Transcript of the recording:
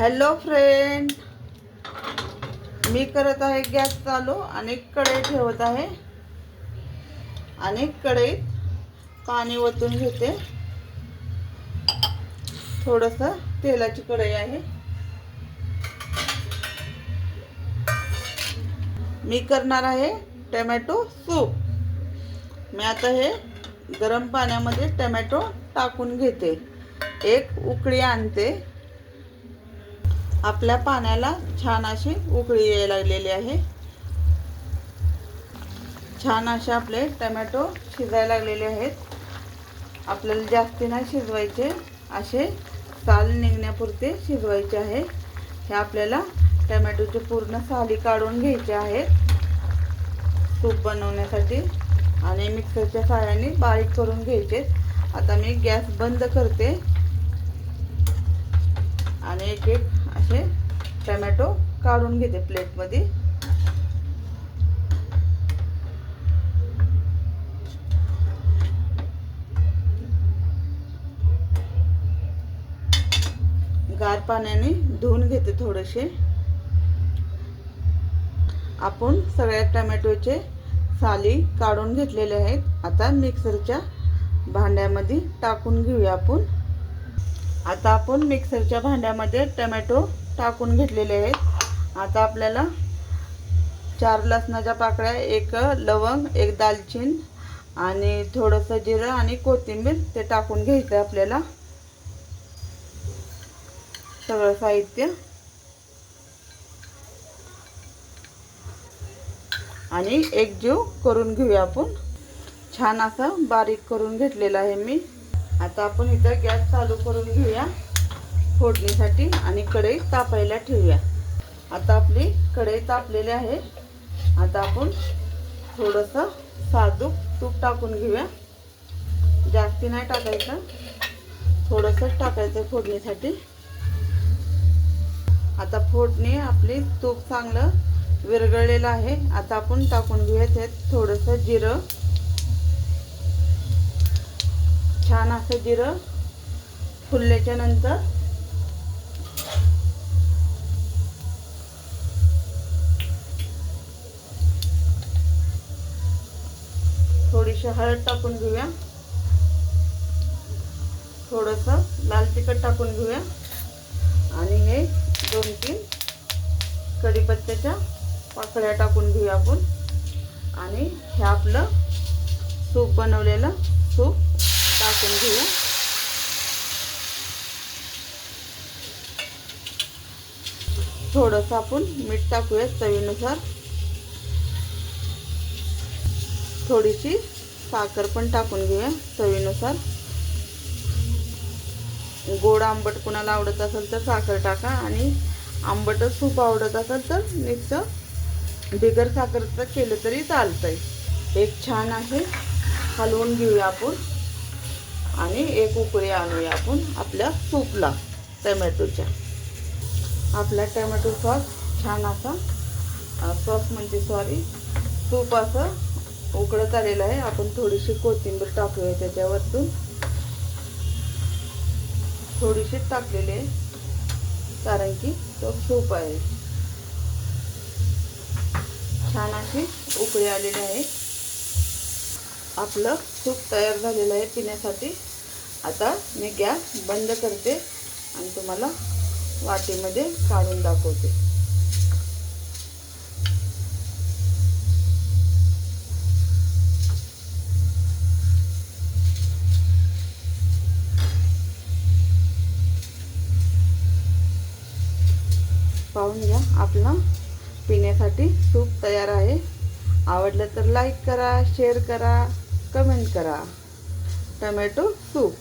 Hello friend. मी करत आहे gas चालू आणि कढई ठेवत आहे. आणि कढईत पाणी ओतून घेते. थोडंसं तेलाची कढई आहे. मी करणार आहे टमॅटो सूप. मी आता हे गरम पाण्यामध्ये टमॅटो टाकून घेते. एक उकळी आणते. आपल्या पाण्याला छान अशी उकळी यायला लागलेली आहे. छान असे आपले टमॅटो शिजायला लागलेले आहेत. आपल्याला जास्ती नाही शिजवायचे असे साल निघण्यापुरते शिजवायचे आहे. हे आपल्याला टमॅटोचे पूर्ण साली काढून घ्यायचे आहेत. सूप बनवण्यासाठी आणि मिक्सरच्या साह्याने बारीक करून घ्यायचे आता मी गॅस बंद करते. आणि एक एक म्हणजे मी टमॅटो काढून घेते प्लेटमध्ये गार पाण्याने धुवून घेते थोडेसे. आपण सगळ्या टमॅटोचे साली काढून घेतलेले आहेत. आता मिक्सरच्या भांड्यामध्ये टाकून घेऊया आपण. आता आपण मिक्सरच्या भांड्यामध्ये टमॅटो टाकून घेतलेले आहेत. आता आपल्याला चार लसणाच्या पाकळ्या एक लवंग एक दालचिन आणि थोडंसं जिरं आणि कोथिंबीर ते टाकून घ्यायचं आहे आपल्याला. सगळं साहित्य. आणि एक जीव करून घेऊया आपण. छान असं बारीक करून घेतलेलं आहे मी. आता आपण इथं गॅस चालू करून घेऊया. फोडणीसाठी आणि कढई तापायला ठेवूया. आता आपली कढई तापलेली आहे. आता आपण थोडंसं साजूक तूप टाकून घेऊया. जास्ती नाही टाकायचं. थोडंसंच टाकायचं फोडणीसाठी. आता फोडणी आपली तूप चांगलं विरघळलेलं आहे. आता आपण टाकून घेऊया त्यात थोडंसं जिरं. छान असं जिरं फुलल्याच्या नंतर. थोडीशी हळद टाकून घेऊया. थोडंसं लाल तिखट टाकून घेऊया. आणि हे दोन तीन कढीपत्त्याच्या पाकळ्या टाकून घेऊया आपण. आणि हे आपलं सूप बनवलेलं सूप टाकून घेऊ. थोडंसं आपण मीठ टाकूया चवीनुसार. थोडीशी साखर पण टाकून घेऊया चवीनुसार. गोड आंबट कुणाला आवडत असेल तर साखर टाका आणि आंबटच सूप आवडत असेल तर नुसतं बिगर साखरचं केलं तरी चालतंय. एक छान आहे. हलवून घेऊया आपण. आणि एक उकळी आणूया आपण आपल्या सूपला टमॅटोच्या. आपला टमॅटो सॉस छान असा सॉस म्हणजे सॉरी सूप असं उकळत आलेलं आहे. आपण थोडीशी कोथिंबीर टाकूया त्याच्यावरतून. थोडीशी टाकलेली आहे कारण की तो सूप आहे. छान अशी उकळी आलेली आहे. आपलं सूप तयार झालेलं आहे पिण्यासाठी. आता मी गॅस बंद करते आणि तुम्हाला वाटीमध्ये काढून दाखवते. पाहून घ्या आपलं पिण्यासाठी सूप तयार आहे. आवडलं तर लाईक करा शेअर करा. कमेंट करा. Tomato soup.